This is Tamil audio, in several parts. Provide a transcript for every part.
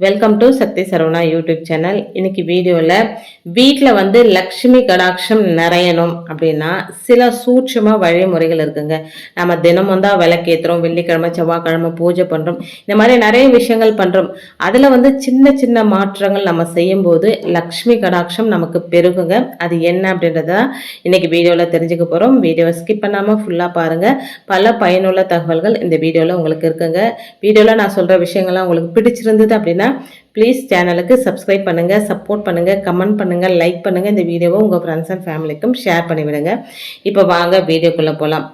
Welcome to Sakthi Saravana YouTube channel இன்னைக்கு வீடியோவில் வீட்டில் வந்து லக்ஷ்மி கடாட்சம் நிறையணும் அப்படின்னா சில சூட்சம வழிமுறைகள் இருக்குங்க. நம்ம தினமும் தான் விளக்கேற்றுறோம் வெள்ளிக்கிழமை செவ்வாய்க்கிழமை பூஜை பண்ணுறோம் இந்த மாதிரி நிறைய விஷயங்கள் பண்ணுறோம் அதில் வந்து சின்ன சின்ன மாற்றங்கள் நம்ம செய்யும்போது லக்ஷ்மி கடாட்சம் நமக்கு பெருகுங்க. அது என்ன அப்படின்றத இன்னைக்கு வீடியோவில் தெரிஞ்சுக்க போகிறோம் வீடியோவை ஸ்கிப் பண்ணாமல் ஃபுல்லாக பாருங்கள் பல பயனுள்ள தகவல்கள் இந்த வீடியோவில் உங்களுக்கு இருக்குங்க. வீடியோவில் நான் சொல்கிற விஷயங்கள்லாம் உங்களுக்கு பிடிச்சிருந்தது அப்படின்னா ப்ளீஸ் சேனலுக்கு சப்ஸ்கிரைப் பண்ணுங்கள் சப்போர்ட் பண்ணுங்கள் கமெண்ட் பண்ணுங்கள் லைக் பண்ணுங்கள் இந்த வீடியோவை உங்கள் ஃப்ரெண்ட்ஸ் அண்ட் ஃபேமிலிக்கும் ஷேர் பண்ணிவிடுங்க. இப்போ வாங்க வீடியோக்குள்ளே போகலாம்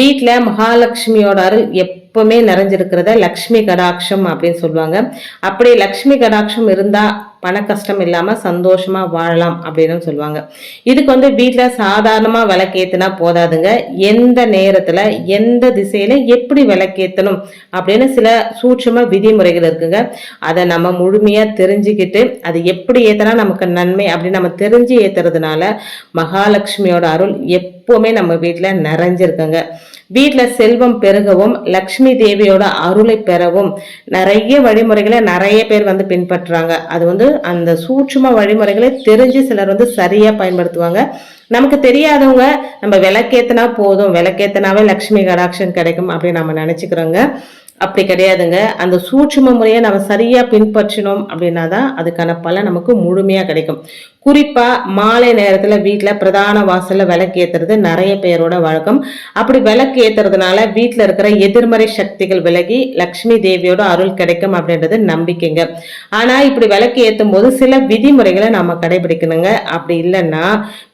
வீட்டில் மகாலட்சுமியோட அருள் எப்பவுமே நிறைஞ்சிருக்கிறத லக்ஷ்மி கடாட்சம் அப்படின்னு சொல்லுவாங்க. அப்படி லக்ஷ்மி கடாட்சம் இருந்தால் பண கஷ்டம் இல்லாமல் சந்தோஷமாக வாழலாம் அப்படின்னு சொல்லுவாங்க. இதுக்கு வந்து வீட்டில் சாதாரணமாக விளக்கேற்றினா போதாதுங்க. எந்த நேரத்தில் எந்த திசையில் எப்படி விளக்கேற்றணும் அப்படின்னு சில சூட்சம விதிமுறைகள் இருக்குங்க. அதை நம்ம முழுமையாக தெரிஞ்சுக்கிட்டு அது எப்படி ஏற்றினா நமக்கு நன்மை அப்படின்னு நம்ம தெரிஞ்சு ஏற்றுறதுனால மகாலட்சுமியோட அருள் எப்போவுமே நம்ம வீட்டில் நிறைஞ்சிருக்குங்க. வீட்டில் செல்வம் பெருகவும் லக்ஷ்மி தேவியோட அருளை பெறவும் நிறைய வழிமுறைகளை நிறைய பேர் வந்து பின்பற்றுறாங்க. அது வந்து அந்த சூட்சும வழிமுறைகளை தெரிஞ்சு சிலர் வந்து சரியாக பயன்படுத்துவாங்க. நமக்கு தெரியாதவங்க நம்ம விளக்கேத்தனா போதும் விளக்கேத்தனாவே லக்ஷ்மி கடாட்சம் கிடைக்கும் அப்படின்னு நம்ம நினச்சிக்கிறோங்க. அப்படி கிடையாதுங்க. அந்த சூட்சும முறையை நம்ம சரியா பின்பற்றினோம் அப்படின்னா தான் அதுக்கான பலன் நமக்கு முழுமையா கிடைக்கும். குறிப்பாக மாலை நேரத்தில் வீட்டில் பிரதான வாசல்ல விளக்கு ஏத்துறது நிறைய பேரோட வழக்கம். அப்படி விளக்கு ஏத்துறதுனால வீட்டில் இருக்கிற எதிர்மறை சக்திகள் விலகி லக்ஷ்மி தேவியோட அருள் கிடைக்கும் அப்படின்றது நம்பிக்கைங்க. ஆனால் இப்படி விளக்கு ஏற்றும் போது சில விதிமுறைகளை நம்ம கடைபிடிக்கணுங்க. அப்படி இல்லைன்னா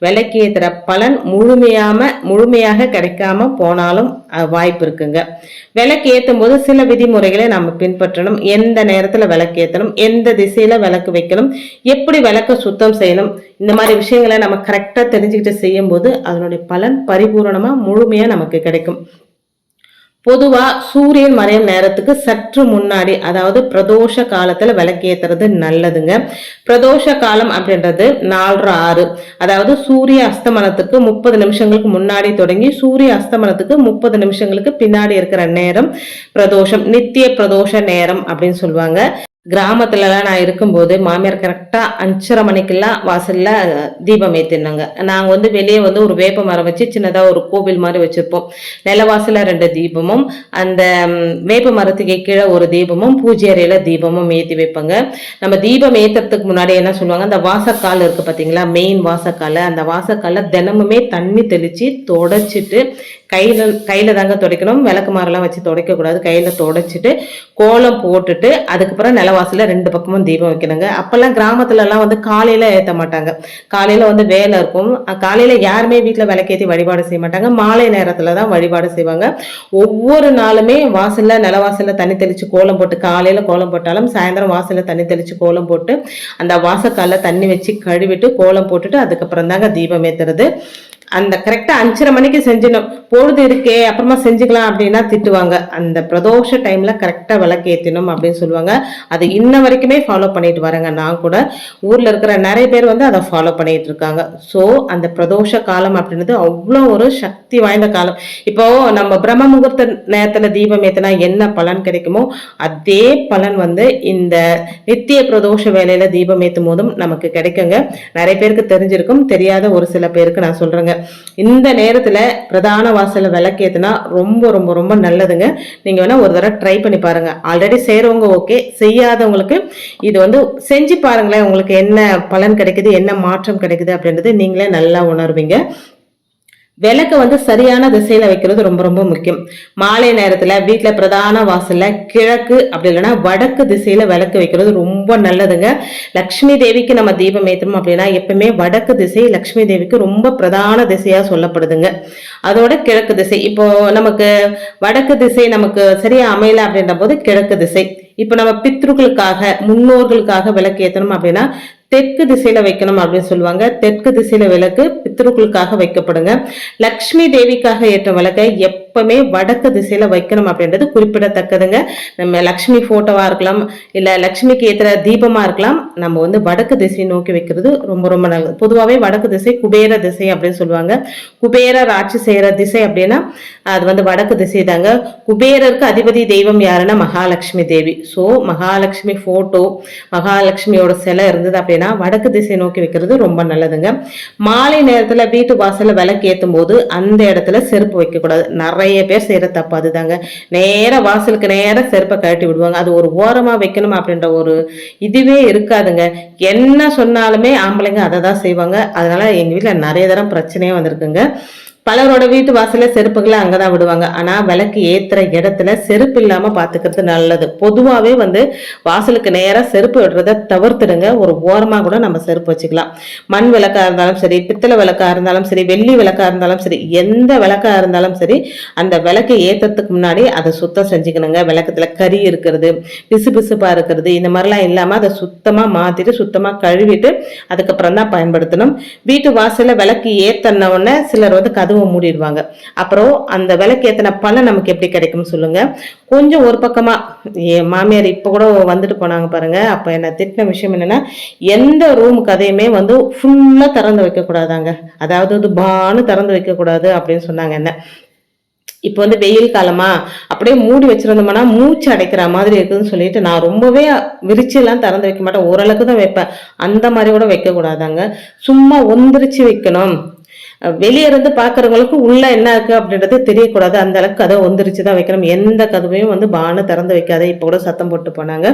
விளக்கு ஏத்துற பலன் முழுமையாம முழுமையாக கிடைக்காம போனாலும் வாய்ப்பு இருக்குங்க. விளக்கு ஏற்றும் போது சில விதிமுறைகளை நம்ம பின்பற்றணும். எந்த நேரத்துல விளக்கு ஏற்றணும் எந்த திசையில விளக்கு வைக்கணும்? எப்படி விளக்க சுத்தம் செய்யணும்? இந்த மாதிரி விஷயங்களை நம்ம கரெக்டாக தெரிஞ்சுக்கிட்டு செய்யும் போது அதனுடைய பலன் பரிபூரணமா முழுமையா நமக்கு கிடைக்கும். பொதுவா சூரியன் மறையும் நேரத்துக்கு சற்று முன்னாடி அதாவது பிரதோஷ காலத்துல விளக்கேத்துறது நல்லதுங்க. பிரதோஷ காலம் அப்படின்றது நாலரை ஆறு. அதாவது சூரிய அஸ்தமனத்துக்கு முப்பது நிமிஷங்களுக்கு முன்னாடி தொடங்கி சூரிய அஸ்தமனத்துக்கு முப்பது நிமிஷங்களுக்கு பின்னாடி இருக்கிற நேரம் பிரதோஷம் நித்திய பிரதோஷ நேரம் அப்படின்னு சொல்லுவாங்க. கிராமத்துலலாம் நான் இருக்கும்போது மாமியார் கரெக்டாக அஞ்சரை மணிக்கெல்லாம் வாசலில் தீபம் ஏற்றினாங்க நாங்கள் வந்து வெளியே வந்து ஒரு வேப்ப மரம் வச்சு சின்னதாக ஒரு கோவில் மாதிரி வச்சுருப்போம். நிலவாசலில் ரெண்டு தீபமும் அந்த வேப்ப மரத்துக்கு கீழே ஒரு தீபமும் பூஜை அறையில் தீபமும் ஏற்றி வைப்பாங்க. நம்ம தீபம் ஏற்றுறதுக்கு முன்னாடி என்ன சொல்லுவாங்க? அந்த வாசக்கால் இருக்குது பார்த்தீங்களா மெயின் வாசக்கால். அந்த வாசக்காலில் தினமுமே தண்ணி தெளித்து தொடச்சிட்டு கையில் கையில் தாங்க துடைக்கணும். விளக்கு மாறெல்லாம் வச்சு துடைக்கக்கூடாது. கையில் துடைச்சிட்டு கோலம் போட்டுட்டு அதுக்கப்புறம் நிலவாசலில் ரெண்டு பக்கமும் தீபம் வைக்கணுங்க. அப்போல்லாம் கிராமத்துலலாம் வந்து காலையில் ஏற்ற மாட்டாங்க. காலையில் வந்து வேலை இருக்கும். காலையில் யாருமே வீட்டில் விளக்கேற்றி வழிபாடு செய்ய மாட்டாங்க. மாலை நேரத்தில் தான் வழிபாடு செய்வாங்க. ஒவ்வொரு நாளுமே வாசலில் நிலவாசலில் தண்ணி தெளித்து கோலம் போட்டு காலையில் கோலம் போட்டாலும் சாயந்தரம் வாசலில் தண்ணி தெளித்து கோலம் போட்டு அந்த வாசக்காலில் தண்ணி வச்சு கழுவிட்டு கோலம் போட்டுட்டு அதுக்கப்புறம் தாங்க தீபம் ஏற்றுறது அந்த கரெக்டாக அஞ்சரை மணிக்கு செஞ்சிடணும். பொழுது இருக்கே அப்புறமா செஞ்சுக்கலாம் அப்படின்னா திட்டுவாங்க. அந்த பிரதோஷ டைமில் கரெக்டாக விளக்கேற்றணும் அப்படின்னு சொல்லுவாங்க. அதை இன்ன வரைக்குமே ஃபாலோ பண்ணிட்டு வரேங்க. நான் கூட ஊரில் இருக்கிற நிறைய பேர் வந்து அதை ஃபாலோ பண்ணிட்டு இருக்காங்க. ஸோ அந்த பிரதோஷ காலம் அப்படின்றது அவ்வளோ ஒரு சக்தி வாய்ந்த காலம். இப்போ நம்ம பிரம்ம முகூர்த்த நேரத்தில் தீபம் ஏற்றினா என்ன பலன் கிடைக்குமோ அதே பலன் வந்து இந்த நித்திய பிரதோஷ வேலையில் தீபம் ஏற்றும் போதும் நமக்கு கிடைக்குங்க. நிறைய பேருக்கு தெரிஞ்சிருக்கும். தெரியாத ஒரு சில பேருக்கு நான் சொல்கிறேங்க இந்த நேரத்தில் பிரதான வாசலில் விளக்கேற்றுனா ரொம்ப ரொம்ப ரொம்ப நல்லதுங்க. நீங்கள் வேணால் ஒரு தடவை ட்ரை பண்ணி பாருங்கள் ஆல்ரெடி செய்கிறவங்க ஓகே செய்யாதவங்களுக்கு இது வந்து செஞ்சு பாருங்களேன் உங்களுக்கு என்ன பலன் கிடைக்குது என்ன மாற்றம் கிடைக்குது அப்படின்றது நீங்களே நல்லா உணர்வீங்க. விளக்கு வந்து சரியான திசையில வைக்கிறது ரொம்ப ரொம்ப முக்கியம். மாலை நேரத்துல வீட்டுல பிரதான வாசல்ல கிழக்கு அப்படி இல்லைன்னா வடக்கு திசையில விளக்கு வைக்கிறது ரொம்ப நல்லதுங்க. லக்ஷ்மி தேவிக்கு நம்ம தீபம் ஏற்றணும் அப்படின்னா எப்பவுமே வடக்கு திசை லக்ஷ்மி தேவிக்கு ரொம்ப பிரதான திசையா சொல்லப்படுதுங்க. அதோட கிழக்கு திசை. இப்போ நமக்கு வடக்கு திசை நமக்கு சரியா அமையல அப்படின்ற போது கிழக்கு திசை. இப்போ நம்ம பித்ருக்களுக்காக முன்னோர்களுக்காக விளக்கு ஏற்றணும் அப்படின்னா தெற்கு திசையில வைக்கணும் அப்படின்னு சொல்லுவாங்க. தெற்கு திசையில விளக்கு பித்ருக்களுக்காக வைக்கப்படுங்க. லக்ஷ்மி தேவிக்காக ஏற்ற விளக்கை எப்ப எப்பவுமே வடக்கு திசையில வைக்கணும் அப்படின்றது குறிப்பிடத்தக்கதுங்க. நம்ம லக்ஷ்மி போட்டோவா இருக்கலாம் இல்ல லக்ஷ்மிக்கு ஏத்துற தீபமா இருக்கலாம் நம்ம வந்து வடக்கு திசையை நோக்கி வைக்கிறது ரொம்ப ரொம்ப நல்லது. பொதுவாகவே வடக்கு திசை குபேர திசை அப்படின்னு சொல்லுவாங்க. குபேரர் ஆட்சி செய்யற திசை அப்படின்னா அது வந்து வடக்கு திசை தாங்க குபேரருக்கு அதிபதி தெய்வம் யாருன்னா மகாலட்சுமி தேவி. ஸோ மகாலட்சுமி போட்டோ மகாலட்சுமியோட சிலை இருந்தது அப்படின்னா வடக்கு திசை நோக்கி வைக்கிறது ரொம்ப நல்லதுங்க. மாலை நேரத்தில் வீட்டு வாசலில் விளக்கு ஏற்றும் போது அந்த இடத்துல செருப்பு வைக்கக்கூடாது. நிறைய நிறைய பேர் செய்கிற தப்பு அதுதாங்க. நேராக வாசலுக்கு நேர செருப்பை கழட்டி விடுவாங்க. அது ஒரு ஓரமா வைக்கணும் அப்படின்ற ஒரு இதுவே இருக்காதுங்க. என்ன சொன்னாலுமே ஆம்பளைங்க அதை தான் செய்வாங்க. அதனால எங்க வீட்டுல நிறைய தரம் பிரச்சனையே வந்திருக்குங்க. பலரோட வீட்டு வாசல்ல செருப்புகளை அங்கதான் விடுவாங்க. ஆனா விளக்கு ஏத்துற இடத்துல செருப்பு இல்லாம பாத்துக்கிறது நல்லது. பொதுவாவே வந்து வாசலுக்கு நேரா செருப்பு விடுறத தவிர்த்துடுங்க. ஒரு ஓரமா கூட நம்ம செருப்பு வச்சுக்கலாம். மண் விளக்கா இருந்தாலும் சரி பித்தளை விளக்கா இருந்தாலும் சரி வெள்ளி விளக்கா இருந்தாலும் சரி எந்த விளக்கா இருந்தாலும் சரி அந்த விளக்கு ஏத்துறதுக்கு முன்னாடி அதை சுத்தம் செஞ்சுக்கணுங்க. விளக்கத்துல கறி இருக்கிறது பிசு பிசுப்பா இருக்கிறது இந்த மாதிரிலாம் இல்லாம அதை சுத்தமா மாத்திட்டு சுத்தமா கழுவிட்டு அதுக்கப்புறம் தான் பயன்படுத்தணும். வீட்டு வாசல்ல விளக்கு ஏத்தன உடனே சிலர் வந்து கதவு மூடிடுவாங்க. அப்புறம் அந்த விலைக்கு ஏத்தின பலன் நமக்கு எப்படி கிடைக்கும்னு சொல்லுங்க. கொஞ்சம் ஒரு பக்கமா என் மாமியார் இப்ப கூட வந்துட்டு போனாங்க பாருங்க. அப்ப என்ன திட்டின விஷயம் என்னன்னா எந்த ரூம் கதையுமே வந்து ஃபுல்லா திறந்து வைக்க கூடாதாங்க அதாவது வந்து பானு திறந்து வைக்க கூடாது அப்படின்னு சொன்னாங்க என்ன. இப்போ வந்து வெயில் காலமா அப்படியே மூடி வச்சிருந்தோம்னா மூச்சு அடைக்கிற மாதிரி இருக்குதுன்னு சொல்லிட்டு நான் ரொம்பவே விரிச்செல்லாம் திறந்து வைக்க மாட்டேன். ஓரளவுக்கு தான் வைப்பேன். அந்த மாதிரி கூட வைக்கக்கூடாதாங்க. சும்மா ஒந்திரிச்சு வைக்கணும். வெளியே இருந்து பார்க்குறவங்களுக்கு உள்ளே என்ன இருக்குது அப்படின்றது தெரியக்கூடாது. அந்த அளவுக்கு கதவை வந்துருச்சு தான் வைக்கணும். எந்த கதவையும் வந்து பானு திறந்து வைக்காத. இப்போ கூட சத்தம் போட்டு போனாங்க.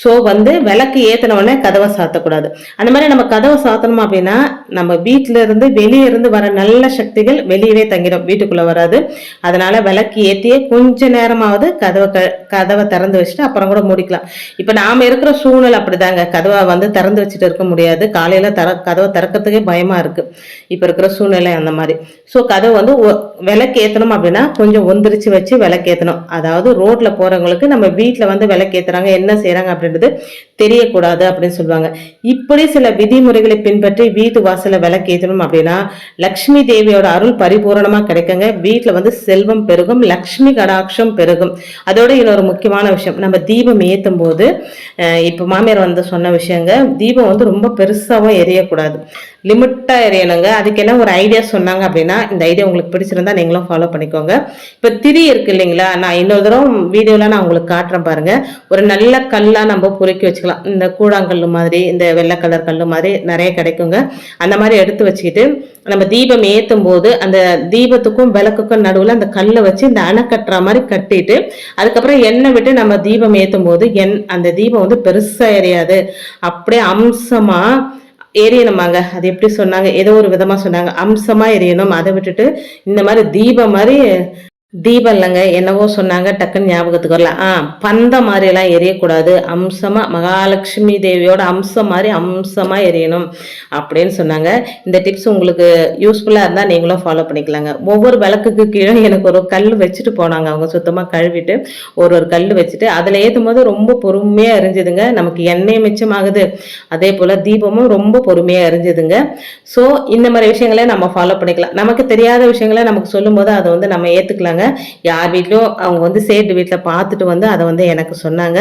ஸோ வந்து விளக்கு ஏற்றினவொடனே கதவை சாத்தக்கூடாது. அந்த மாதிரி நம்ம கதவை சாத்தணும் அப்படின்னா நம்ம வீட்டில் இருந்து வெளியே இருந்து வர நல்ல சக்திகள் வெளியவே தங்கிடும். வீட்டுக்குள்ளே வராது. அதனால் விளக்கு ஏற்றியே கொஞ்ச நேரமாவது கதவை க கதவை திறந்து வச்சுட்டு அப்புறம் கூட முடிக்கலாம். இப்போ நாம் இருக்கிற சூழ்நிலை அப்படிதாங்க. கதவை வந்து திறந்து வச்சுட்டு இருக்க முடியாது. காலையில் தர கதவை திறக்கிறதுக்கே பயமாக இருக்குது இப்போ இருக்கிற சூழ்நிலை சூழ்நிலை அந்த மாதிரி. ஸோ கதை வந்து விளக்கேற்றணும் அப்படின்னா கொஞ்சம் ஒந்திரிச்சு வச்சு விளக்கேற்றணும் அதாவது ரோட்டில் போகிறவங்களுக்கு நம்ம வீட்டில் வந்து விளக்கேற்றுறாங்க என்ன செய்கிறாங்க அப்படின்றது தெரியக்கூடாது அப்படின்னு சொல்லுவாங்க. இப்படி சில விதிமுறைகளை பின்பற்றி வீட்டு வாசலில் விளக்கேற்றணும் அப்படின்னா லக்ஷ்மி தேவியோட அருள் பரிபூரணமாக கிடைக்குங்க. வீட்டில் வந்து செல்வம் பெருகும் லக்ஷ்மி கடாட்சம் பெருகும். அதோட இன்னொரு முக்கியமான விஷயம் நம்ம தீபம் ஏற்றும் போது இப்போ மாமியார் வந்து சொன்ன விஷயங்க தீபம் வந்து ரொம்ப பெருசாகவும் எரியக்கூடாது. லிமிட்டாக எரியணுங்க. அதுக்கு என்ன ஒரு ஐடியா சொன்னாங்க அப்படின்னா இந்த ஐடியா உங்களுக்கு பிடிச்சிருந்தா நீங்களும் ஃபாலோ பண்ணிக்கோங்க. இப்போ திரி இருக்கு இல்லைங்களா? நான் இன்னொரு தடவை வீடியோவில் நான் உங்களுக்கு காட்டுறேன் பாருங்க. ஒரு நல்ல கல்லாக நம்ம பொறுக்கி வச்சுக்கலாம். இந்த கூழாங்கல் மாதிரி இந்த வெள்ளை கலர் கல் மாதிரி நிறைய கிடைக்குங்க. அந்த மாதிரி எடுத்து வச்சுக்கிட்டு நம்ம தீபம் ஏற்றும் போது அந்த தீபத்துக்கும் விளக்குக்கும் நடுவில் அந்த கல்லை வச்சு இந்த அணை கட்டுற மாதிரி கட்டிட்டு அதுக்கப்புறம் எண்ணெய் விட்டு நம்ம தீபம் ஏற்றும் போது என் அந்த தீபம் வந்து பெருசாக எரியாது. அப்படியே அம்சமாக எரியணுமாங்க. அது எப்படி சொன்னாங்க? ஏதோ ஒரு விதமாக சொன்னாங்க. அம்சமாக எரியணும். அதை விட்டுட்டு இந்த மாதிரி தீபம் மாதிரி தீபம் இல்லைங்க என்னவோ சொன்னாங்க டக்குன்னு ஞாபகத்துக்கு வரல. ஆ பந்த மாதிரி எல்லாம் எரியக்கூடாது. அம்சமா மகாலட்சுமி தேவியோட அம்சம் மாதிரி அம்சமா எரியணும் அப்படின்னு சொன்னாங்க. இந்த டிப்ஸ் உங்களுக்கு யூஸ்ஃபுல்லா இருந்தா நீங்களும் ஃபாலோ பண்ணிக்கலாங்க. ஒவ்வொரு விளக்குக்கு கீழே எனக்கு ஒரு கல் வச்சுட்டு போனாங்க. அவங்க சுத்தமா கழுவிட்டு ஒரு ஒரு கல் வச்சுட்டு அதுல ஏற்றும் போது ரொம்ப பொறுமையா எரிஞ்சுதுங்க. நமக்கு எண்ணெய் மிச்சமாகுது. அதே போல தீபமும் ரொம்ப பொறுமையா எரிஞ்சுதுங்க. ஸோ இந்த மாதிரி விஷயங்களை நம்ம ஃபாலோ பண்ணிக்கலாம். நமக்கு தெரியாத விஷயங்களை நமக்கு சொல்லும்போது அதை வந்து நம்ம ஏத்துக்கலாங்க. யார் வீட்லையும் அவங்க வந்து சேட்டு வீட்டில் பார்த்துட்டு வந்து அதை வந்து எனக்கு சொன்னாங்க.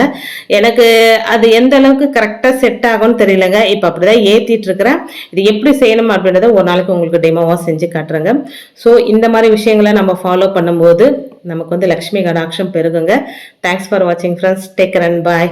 எனக்கு அது எந்த அளவுக்கு கரெக்டாக செட் ஆகும்னு தெரியலங்க. இப்போ அப்படிதான் ஏற்றிட்டு இருக்கிறேன். இது எப்படி செய்யணும் அப்படின்றத ஒரு நாளைக்கு உங்களுக்கு டெமோவாக செஞ்சு காட்டுறேங்க. ஸோ இந்த மாதிரி விஷயங்களை நம்ம ஃபாலோ பண்ணும்போது நமக்கு வந்து லக்ஷ்மி கடாட்சம் பெருகுங்க. தேங்க்ஸ் ஃபார் வாட்சிங் ஃப்ரெண்ட்ஸ் டேக் ரன் பாய்